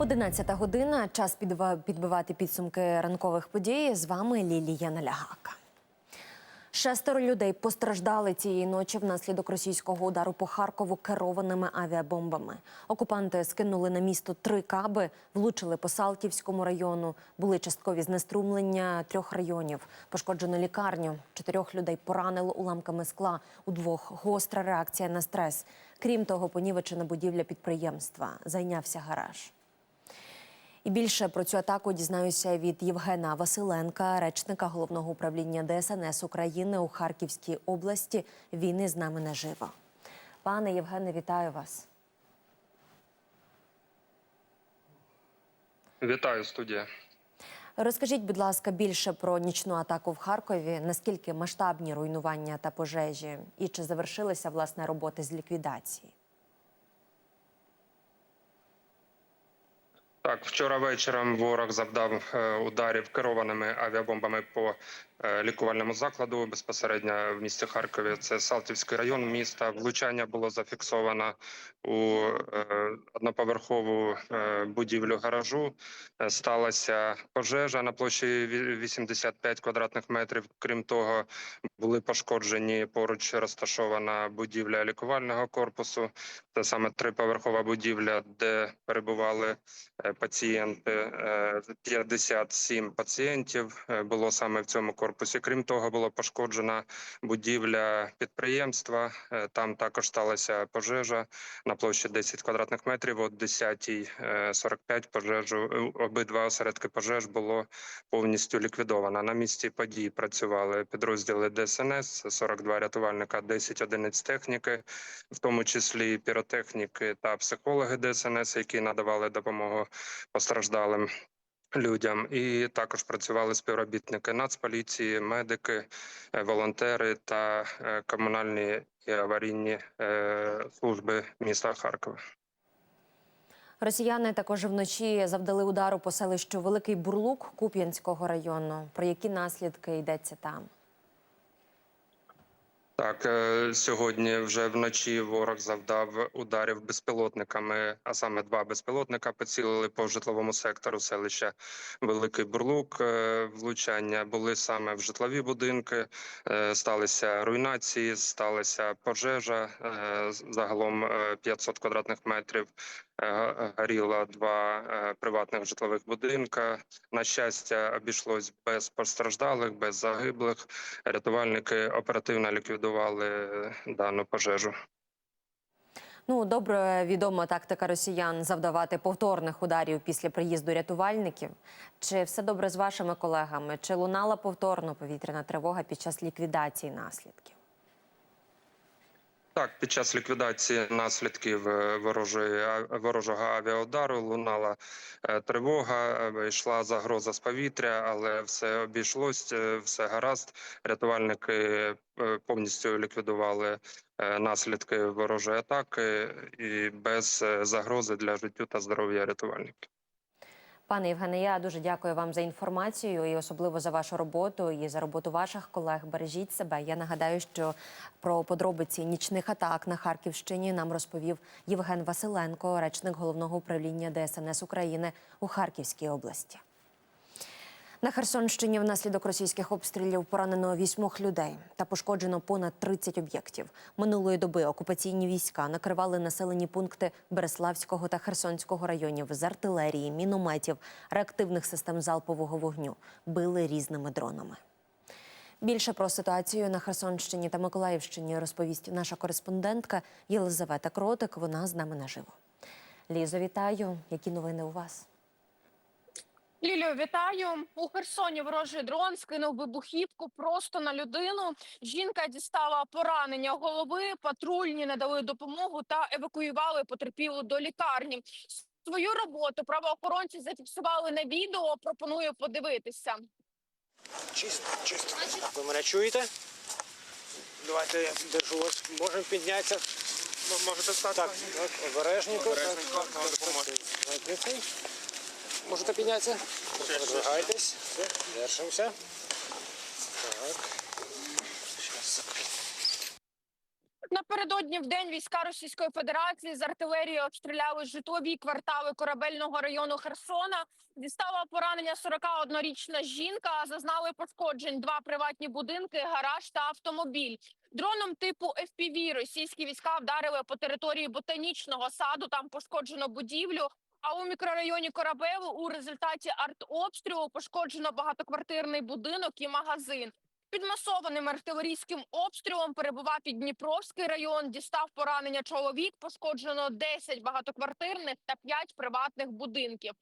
Одинадцята година. Час підбивати підсумки ранкових подій. З вами Лілія Налягака. Шестеро людей постраждали цієї ночі внаслідок російського удару по Харкову керованими авіабомбами. Окупанти скинули на місто три каби, влучили по Салтівському району. Були часткові знеструмлення трьох районів. Пошкоджено лікарню. Чотирьох людей поранило уламками скла. У двох гостра реакція на стрес. Крім того, понівечена будівля підприємства. Зайнявся гараж. І більше про цю атаку дізнаюся від Євгена Василенка, речника головного управління ДСНС України у Харківській області. Він із нами наживо. Пане Євгене, вітаю вас. Вітаю, студія. Розкажіть, будь ласка, більше про нічну атаку в Харкові. Наскільки масштабні руйнування та пожежі, і чи завершилися власне роботи з ліквідації? Так, вчора вечором ворог завдав е, ударів керованими авіабомбами по е, лікувальному закладу безпосередньо в місті Харкові. Це Салтівський район міста. Влучання було зафіксовано у е, одноповерхову будівлю гаражу. Сталася пожежа на площі ві- 85 квадратних метрів. Крім того, були пошкоджені поруч розташована будівля лікувального корпусу. Це саме триповерхова будівля, де перебували пацієнти. Е, 57 пацієнтів е, було саме в цьому корпусі. Крім того, було пошкоджена будівля підприємства. Е, Там також сталася пожежа на площі 10 квадратних метрів. О 10.45 пожежу е, обидва осередки пожеж було повністю ліквідовано. На місці подій працювали підрозділи ДСНС, 42 рятувальника, 10 одиниць техніки, в тому числі піротехніки та психологи ДСНС, які надавали допомогу постраждалим. Людям і також працювали співробітники Нацполіції, медики, е, волонтери та е, комунальні і аварійні е, служби міста Харкова. Росіяни також вночі завдали удару по селищу Великий Бурлук Куп'янського району. Про які наслідки йдеться там? Так, е, сьогодні вже вночі ворог завдав ударів безпілотниками, а саме два безпілотника поцілили по житловому сектору селища Великий Бурлук. Е, Влучання були саме в житлові будинки, е, сталися руйнації, сталася пожежа. Загалом е, 500 квадратних метрів горіло два е, приватних житлових будинка. На щастя, обійшлось без постраждалих, без загиблих. Рятувальники оперативно ліквідували е, дану пожежу. Ну, добре відома тактика росіян завдавати повторних ударів після приїзду рятувальників. Чи все добре з вашими колегами? Чи лунала повторно повітряна тривога під час ліквідації наслідків? Так, під час ліквідації наслідків е, ворожої ворожого авіаудару лунала е, тривога, е, йшла загроза з повітря, але все обійшлось, все гаразд. Рятувальники повністю ліквідували наслідки ворожої атаки і без загрози для життю та здоров'я рятувальників. Пане Євгене, я дуже дякую вам за інформацію і особливо за вашу роботу і за роботу ваших колег. Бережіть себе. Я нагадаю, що про подробиці нічних атак на Харківщині нам розповів Євген Василенко, речник головного управління ДСНС України у Харківській області. На Херсонщині внаслідок російських обстрілів поранено вісьмох людей та пошкоджено понад 30 об'єктів. Минулої доби окупаційні війська накривали населені пункти Береславського та Херсонського районів з артилерії, мінометів, реактивних систем залпового вогню. Били різними дронами. Більше про ситуацію на Херсонщині та Миколаївщині розповість наша кореспондентка Єлизавета Кротик. Вона з нами наживо. Лізо, вітаю. Які новини у вас? Лілію, вітаю у Херсоні. Ворожий дрон скинув вибухівку просто на людину. Жінка дістала поранення голови. Патрульні надали допомогу та евакуювали потерпілу до лікарні. Свою роботу правоохоронці зафіксували на відео. Пропоную подивитися. Чисто, чисто. Ви мене чуєте? Давайте я держу вас. Можемо піднятися. Можете стати Так, так, обережненько. Обережненько, Так, на допомогу. Дихай. Можете піднятися? Продвигайтесь. Все, держимося. Так. Напередодні в день війська Російської Федерації з артилерії обстріляли житлові квартали корабельного району Херсона. Дістала поранення 41-річна жінка. Зазнали пошкоджень два приватні будинки, гараж та автомобіль. Дроном типу FPV російські війська вдарили по території ботанічного саду. Там пошкоджено будівлю. А у мікрорайоні Корабелу у результаті артобстрілу пошкоджено багатоквартирний будинок і магазин. Під масованим артилерійським обстрілом перебував і Дніпровський район. Дістав поранення чоловік. Пошкоджено 10 багатоквартирних та 5 приватних будинків.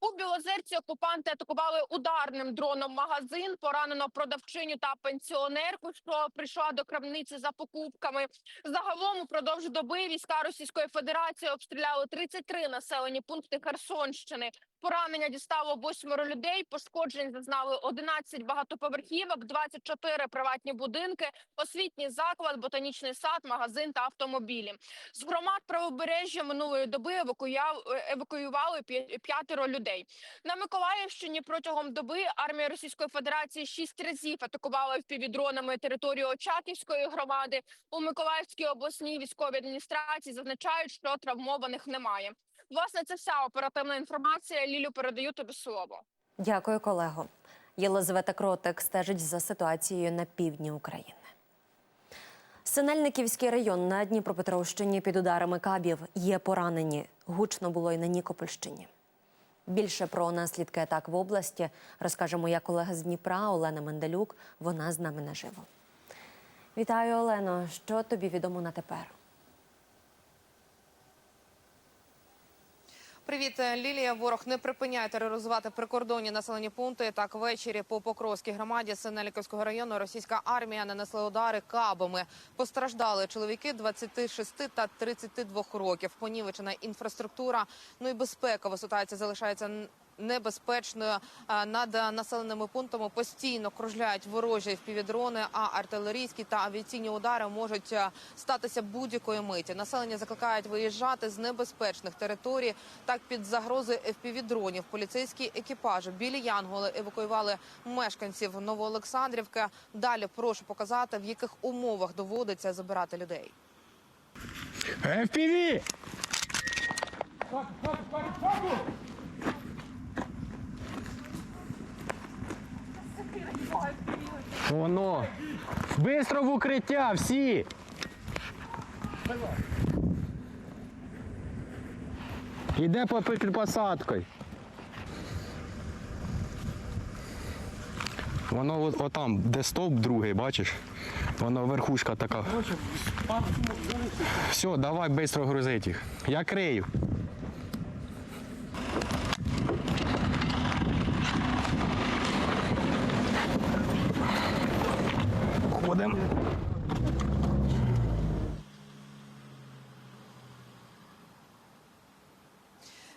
У Білозерці окупанти атакували ударним дроном магазин. Поранено продавчиню та пенсіонерку, що прийшла до крамниці за покупками. Загалом упродовж доби війська Російської Федерації обстріляли 33 населені пункти Херсонщини. Поранення дістало восьмеро людей. Пошкоджень зазнали 11 багатоповерхівок, 24 приватні будинки, освітній заклад, ботанічний сад, магазин та автомобілі. З громад правобережжя минулої доби евакуювали п'ятеро людей. На Миколаївщині протягом доби армія Російської Федерації шість разів атакувала впівдронами територію Очаківської громади. У Миколаївській обласній військовій адміністрації зазначають, що травмованих немає. Власне, це вся оперативна інформація. Лілю передаю тобі слово. Дякую, колего. Єлизавета Кротик стежить за ситуацією на півдні України. Синельниківський район на Дніпропетровщині під ударами кабів є поранені. Гучно було й на Нікопольщині. Більше про наслідки атак в області розкаже моя колега з Дніпра Олена Менделюк. Вона з нами наживо. Вітаю, Олено. Що тобі відомо на тепер? Привіт, е, Лілія. Ворог не припиняє тероризувати прикордонні населені пункти. Так ввечері по Покровській громаді Синеліковського району російська армія нанесла удари кабами. Постраждали чоловіки 26 та 32 років. Понівечена інфраструктура. Ну і безпекова ситуація залишається небезпечною. Над населеними пунктами постійно кружляють ворожі впівдрони, а артилерійські та авіаційні удари можуть е, статися будь-якої миті. Населення закликають виїжджати з небезпечних територій. Так під загрозою FPV-дронів поліцейські екіпажі білі Янголи евакуювали мешканців Новоолександрівки. Далі прошу показати, в яких умовах доводиться забирати людей. FPV! Воно! Бистро в укриття, всі! Іде по під посадкою. Воно от, отам, де стовп другий, бачиш? Воно верхушка така. Все, давай швидко грузить їх. Я крию. Ходимо.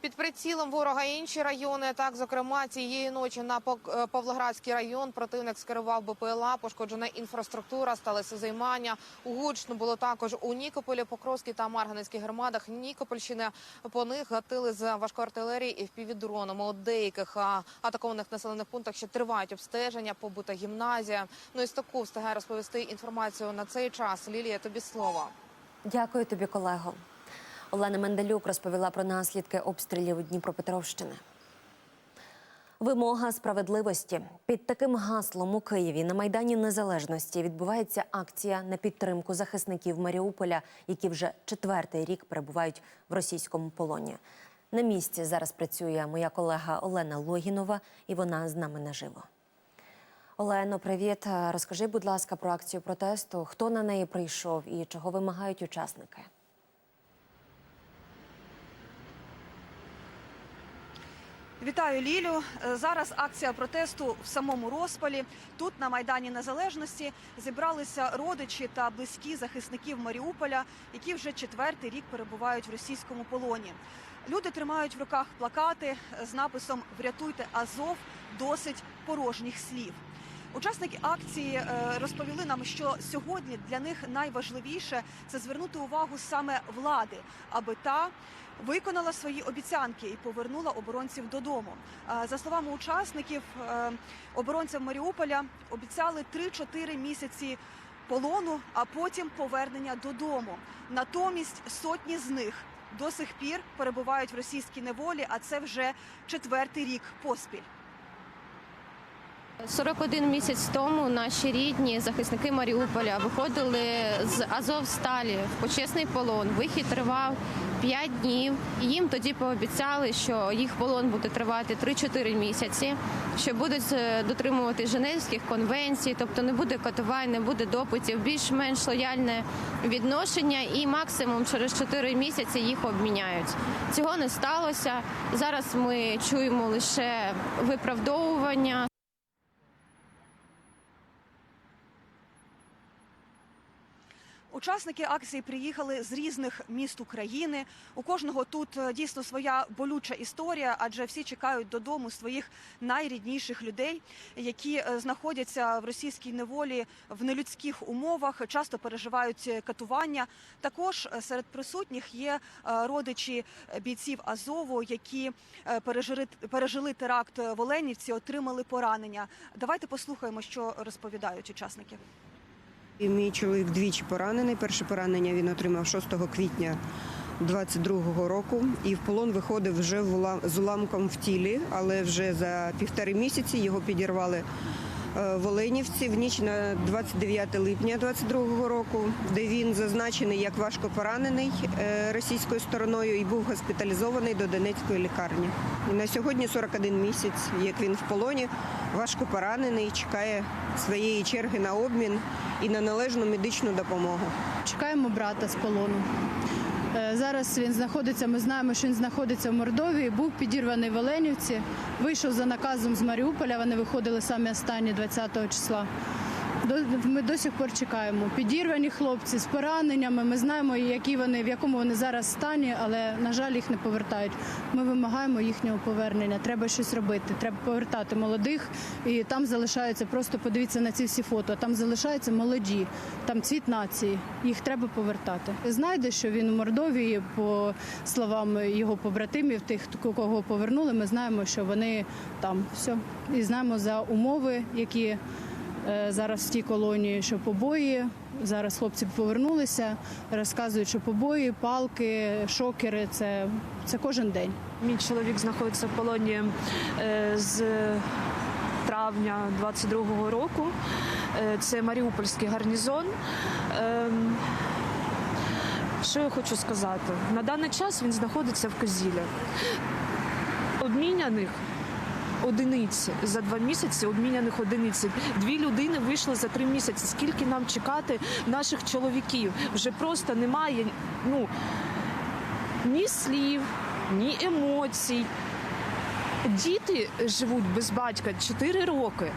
Під прицілом ворога інші райони. Так, зокрема, цієї ночі на е, Павлоградський район противник скерував БПЛА, пошкоджена інфраструктура, сталося займання. Гучно було також у Нікополі, Покровській та Марганецькій громадах Нікопольщини. По них гатили з важкої артилерії і впівдронами. У деяких атакованих населених пунктах ще тривають обстеження, побута гімназія. Ну і з таку встигає розповісти інформацію на цей час. Лілія, тобі слово. Дякую тобі, колего. Олена Менделюк розповіла про наслідки обстрілів Дніпропетровщини. Вимога справедливості під таким гаслом у Києві на майдані Незалежності відбувається акція на підтримку захисників Маріуполя, які вже четвертий рік перебувають в російському полоні. На місці зараз працює моя колега Олена Логінова, і вона з нами наживо. Олено, привіт. Розкажи, будь ласка, про акцію протесту. Хто на неї прийшов і чого вимагають учасники? Вітаю Лілю. Е, Зараз акція протесту в самому розпалі. Тут на майдані Незалежності зібралися родичі та близькі захисників Маріуполя, які вже четвертий рік перебувають в російському полоні. Люди тримають в руках плакати з написом Врятуйте Азов досить порожніх слів. Учасники акції е, розповіли нам, що сьогодні для них найважливіше це звернути увагу саме влади, аби та виконала свої обіцянки і повернула оборонців додому. Е, За словами учасників, е, оборонцям Маріуполя обіцяли 3-4 місяці полону, а потім повернення додому. Натомість сотні з них до сих пір перебувають в російській неволі, а це вже четвертий рік поспіль. 41 місяць тому наші рідні захисники Маріуполя виходили з Азовсталі в почесний полон. Вихід тривав 5 днів. Їм тоді пообіцяли, що їх полон буде тривати 3-4 місяці, що будуть е, дотримувати Женевських конвенцій, тобто не буде катувань, не буде допитів, більш-менш лояльне відношення, і максимум через 4 місяці їх обміняють. Цього не сталося. Зараз ми чуємо лише виправдовування. Учасники акції приїхали з різних міст України. У кожного тут е, дійсно своя болюча історія, адже всі чекають додому своїх найрідніших людей, які е, знаходяться в російській неволі в нелюдських умовах, часто переживають е, катування. Також серед присутніх є родичі бійців Азову, які пережили теракт в Оленівці, отримали поранення. Давайте послухаємо, що розповідають учасники. І Мій чоловік двічі поранений. Перше поранення він отримав 6 квітня 22-го року. І в полон виходив вже з уламком в тілі, але вже за півтори місяці його підірвали е, в ніч на 29 липня 22-го року, де він зазначений як важко поранений е, російською стороною і був госпіталізований до Донецької лікарні. І на сьогодні 41 місяць, як він в полоні, важко поранений, чекає своєї черги на обмін і на належну медичну допомогу. Чекаємо брата з полону. Зараз він знаходиться. Ми знаємо, що він знаходиться в Мордовії. Був підірваний в Оленівці. Вийшов за наказом з Маріуполя. Вони виходили самі останні 20 числа. Ми до сих пор чекаємо. Підірвані хлопці з пораненнями. Ми знаємо, які вони в якому вони зараз стані, але на жаль, їх не повертають. Ми вимагаємо їхнього повернення. Треба щось робити. Треба повертати молодих. І там залишаються. Просто подивіться на ці всі фото. Там залишаються молоді. Там цвіт нації. Їх треба повертати. Знайде, що він у Мордовії, по словам його побратимів, тих, кого повернули. Ми знаємо, що вони там все. І знаємо за умови, які зараз в тій колонії, що побої. Зараз хлопці повернулися, розказують, що побої, палки, шокери це, це кожен день. Мій чоловік знаходиться в полоні е, з травня 22-го року. Е, Це Маріупольський гарнізон. Ем, Що я хочу сказати? На даний час він знаходиться в Козілях. Обміняних одиниці за два місяці обміняних одиниці. Дві людини вийшли за три місяці. Скільки нам чекати наших чоловіків? Вже просто немає ну, ні слів, ні емоцій. Діти живуть без батька 4 роки.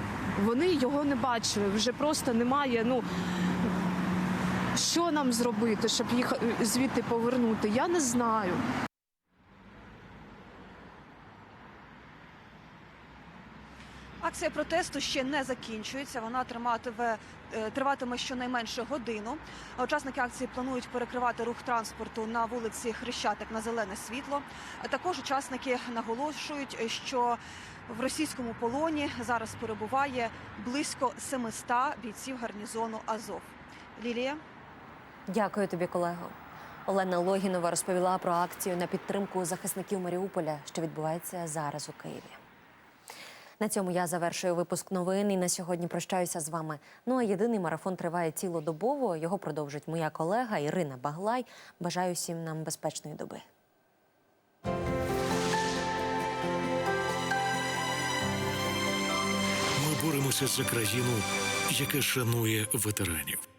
Вони його не бачили. Вже просто немає. Ну що нам зробити, щоб їх е, звідти повернути? Я не знаю. Акція протесту ще не закінчується. Вона триматиме, е, триватиме щонайменше годину. Учасники акції планують перекривати рух транспорту на вулиці Хрещатик на зелене світло. Також учасники наголошують, що в російському полоні зараз перебуває близько 700 бійців гарнізону Азов. Лілія. Дякую тобі, колего. Олена Логінова розповіла про акцію на підтримку захисників Маріуполя, що відбувається зараз у Києві. На цьому я завершую випуск новин і на сьогодні прощаюся з вами. Ну а єдиний марафон триває цілодобово. Його продовжить моя колега Ірина Баглай. Бажаю всім нам безпечної доби. Ми боремося за країну, яка шанує ветеранів.